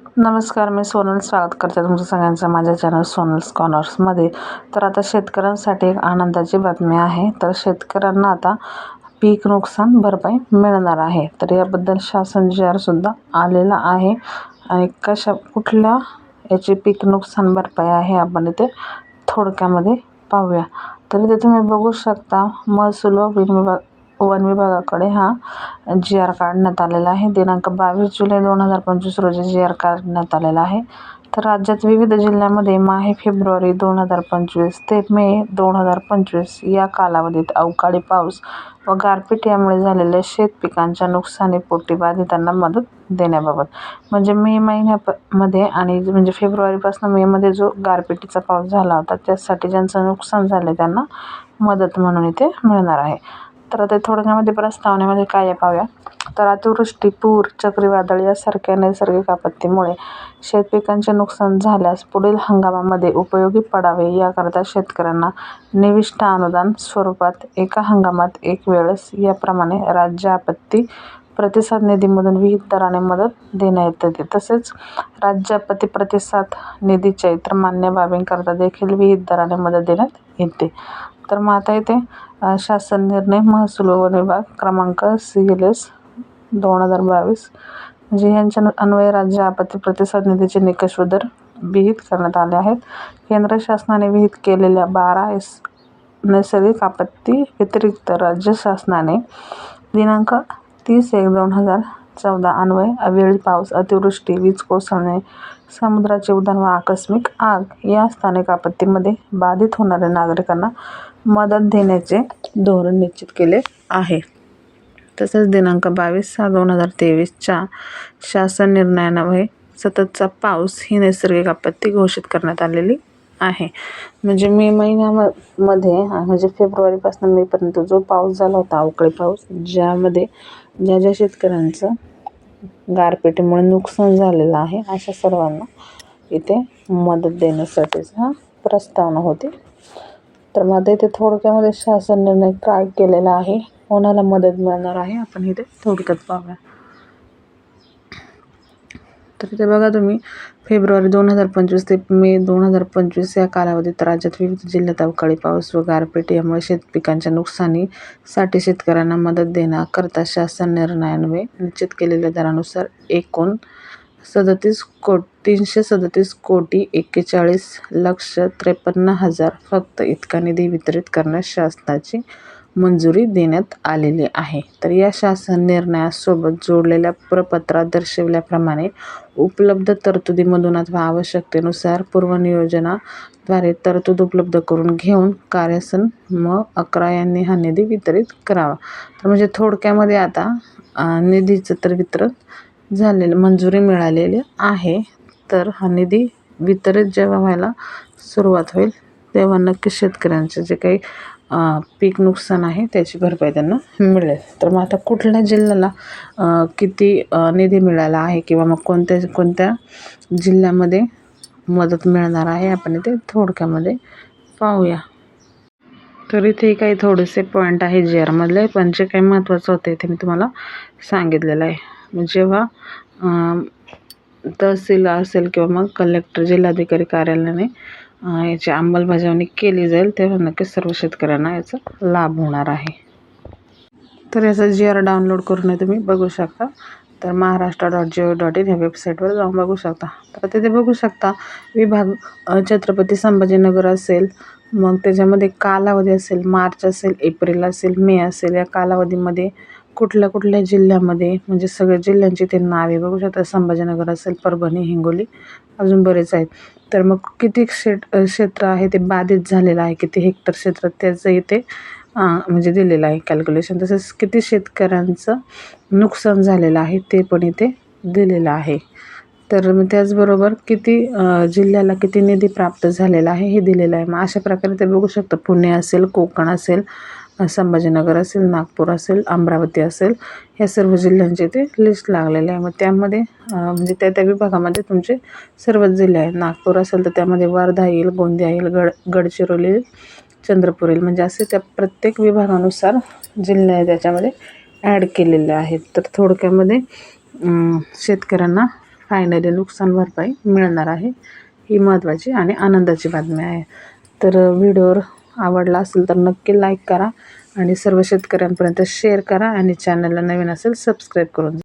नमस्कार मी सोनल स्वागत करते तुमचं सगळ्यांचं माझ्या चॅनल सोनल्स कॉर्नर्समध्ये तर आता शेतकऱ्यांसाठी एक आनंदाची बातमी आहे. तर शेतकऱ्यांना आता पीक नुकसान भरपाई मिळणार आहे. तर याबद्दल शासन जी आरसुद्धा आलेला आहे. आणि कशा कुठल्या याची पीक नुकसान भरपाई आहे आपण इथे थोडक्यामध्ये पाहूया. तर इथे तुम्ही बघू शकता महसूल व विभाग वन विभागाकडे हा जी आर काढण्यात आलेला आहे. दिनांक बावीस जुलै दोन हजार पंचवीस रोजी जी आर काढण्यात आलेला आहे. तर राज्यात विविध जिल्ह्यामध्ये माहे फेब्रुवारी दोन हजार पंचवीस ते मे दोन हजार पंचवीस या कालावधीत अवकाळी पाऊस व गारपीट यामुळे झालेल्या शेत पिकांच्या नुकसानीपोटी बाधितांना मदत देण्याबाबत. म्हणजे मे महिन्या मध्ये आणि म्हणजे फेब्रुवारीपासून मेमध्ये जो गारपिटीचा पाऊस झाला होता त्यासाठी ज्यांचं नुकसान झालं त्यांना मदत म्हणून इथे मिळणार आहे. तर आता थोडक्यामध्ये प्रस्तावनेमध्ये काय पाहूया. तर अतिवृष्टी पूर चक्रीवादळ यासारख्या नैसर्गिक आपत्तीमुळे शेतपिकांचे नुकसान झाल्यास पुढील हंगामामध्ये उपयोगी पडावे याकरता शेतकऱ्यांना निविष्ट अनुदान स्वरूपात एका हंगामात एक वेळेस याप्रमाणे राज्य आपत्ती प्रतिसाद निधीमधून विहित दराने मदत देण्यात येते. तसेच राज्य आपत्ती प्रतिसाद निधीच्या इतर मान्य बाबींकरता देखील विहित दराने मदत देण्यात येते. तर मग आता इथे शासन निर्णय महसूल व वन विभाग क्रमांक सी एल एस दोन हजार बावीस म्हणजे यांच्या अन्वये राज्य आपत्ती प्रतिसाद निधीचे निकष व दर विहित करण्यात आले आहेत. केंद्र शासनाने विहित केलेल्या बारा एस नैसर्गिक आपत्ती व्यतिरिक्त राज्य शासनाने दिनांक तीस एक दोन हजार चौदा अन्वये अवेळी पाऊस अतिवृष्टी वीज कोसळणे समुद्राचे उधाण व आकस्मिक आग या स्थानिक आपत्तीमध्ये बाधित होणाऱ्या नागरिकांना मदत देण्याचे धोरण निश्चित केले आहे. तसेच दिनांक बावीस सहा दोन हजार तेवीसच्या शासन निर्णयान्वये सततचा पाऊस ही नैसर्गिक आपत्ती घोषित करण्यात आलेली आहे. म्हणजे मे महिन्यामध्ये म्हणजे फेब्रुवारीपासून मेपर्यंत जो पाऊस झाला होता अवकाळी पाऊस ज्यामध्ये ज्या ज्या शेतकऱ्यांचं गारपिटीमुळे नुकसान झालेलं आहे अशा सर्वांना इथे मदत देण्यासाठीच हा प्रस्तावना होती. तर माझं इथे थोडक्यामध्ये शासन निर्णय काय केलेला आहे. कोणाला मदत मिळणार आहे? आपण इथे थोडक्यात पाहूया. तर इथे बघा तुम्ही फेब्रुवारी दोन हजार पंचवीस ते मे दोन हजार पंचवीस या कालावधीत राज्यात विविध जिल्ह्यात अवकाळी पाऊस व गारपीट यामुळे शेतपिकांच्या नुकसानीसाठी शेतकऱ्यांना मदत देण्याकरता शासन निर्णयान्वये निश्चित केलेल्या दरानुसार एकूण सदतीस को तीनशे सदतीस कोटी एक्केचाळीस लक्ष त्रेपन्न हजार फक्त इतका निधी वितरित करण्यास शासनाची मंजुरी देण्यात आलेली आहे. तर या शासन निर्णयासोबत जोडलेल्या प्रपत्रात दर्शविल्याप्रमाणे उपलब्ध तरतुदीमधून अथवा आवश्यकतेनुसार पूर्वनियोजनाद्वारे तरतूद उपलब्ध करून घेऊन कार्यसन म अकरा यांनी हा निधी वितरित करावा. तर म्हणजे थोडक्यामध्ये आता निधीचं तर वितरण झालेलं मंजुरी मिळालेली आहे. तर हा निधी वितरित जेव्हा व्हायला सुरुवात होईल तेव्हा नक्की शेतकऱ्यांचे जे काही पीक नुकसान आहे त्याची भरपाई त्यांना मिळेल. तर मग आता कुठल्या जिल्ह्याला किती निधी मिळाला आहे किंवा मग कोणत्या कोणत्या जिल्ह्यामध्ये मदत मिळणार आहे आपण इथे थोडक्यामध्ये पाहूया. तर इथे काही थोडेसे पॉईंट आहे जी आरमधले पण जे काही महत्त्वाचं होतं ते मी तुम्हाला सांगितलेलं आहे. जेव्हा तहसील असेल किंवा मग कलेक्टर जिल्हाधिकारी कार्यालयाने याची अंमलबजावणी केली जाईल तेव्हा नक्कीच सर्व शेतकऱ्यांना याचा लाभ होणार आहे. तर याचा जी आर डाउनलोड करून तुम्ही बघू शकता. तर Maharashtra dot G O dot in ह्या वेबसाईटवर जाऊन बघू शकता. तर तिथे बघू शकता विभाग छत्रपती संभाजीनगर असेल मग त्याच्यामध्ये कालावधी असेल मार्च असेल एप्रिल असेल मे असेल या कालावधीमध्ये कुठल्या कुठल्या जिल्ह्यामध्ये म्हणजे सगळ्या जिल्ह्यांची ते नावे बघू शकता. संभाजीनगर असेल परभणी हिंगोली अजून बरेच आहेत. तर मग किती क्षेट क्षेत्र आहे ते बाधित झालेलं आहे? किती हेक्टर क्षेत्र त्याचं इथे म्हणजे दिलेलं आहे कॅल्क्युलेशन तसेच किती शेतकऱ्यांचं नुकसान झालेलं आहे ते पण इथे दिलेलं आहे. तर मग त्याचबरोबर किती जिल्ह्याला किती निधी प्राप्त झालेला आहे हे दिलेलं आहे. मग अशा प्रकारे ते बघू शकतं. पुणे असेल कोकण असेल संभाजीनगर असेल नागपूर असेल अमरावती असेल या सर्व जिल्ह्यांचे ते लिस्ट लागलेले आहे. मग त्यामध्ये म्हणजे त्या त्या विभागामध्ये तुमचे सर्वच जिल्हे आहेत. नागपूर असेल तर त्यामध्ये वर्धा येईल गोंदिया येईल गड गडचिरोली येईल चंद्रपूर येईल. म्हणजे असे त्या प्रत्येक विभागानुसार जिल्हे त्याच्यामध्ये ॲड केलेले आहेत. तर थोडक्यामध्ये शेतकऱ्यांना फायनली नुकसान भरपाई मिळणार आहे ही महत्त्वाची आणि आनंदाची बातमी आहे. तर व्हिडिओवर आवडला असेल तर नक्की लाईक करा आणि सर्व शेतकऱ्यांपर्यंत शेअर करा आणि चॅनलला नवीन असेल सबस्क्राईब करून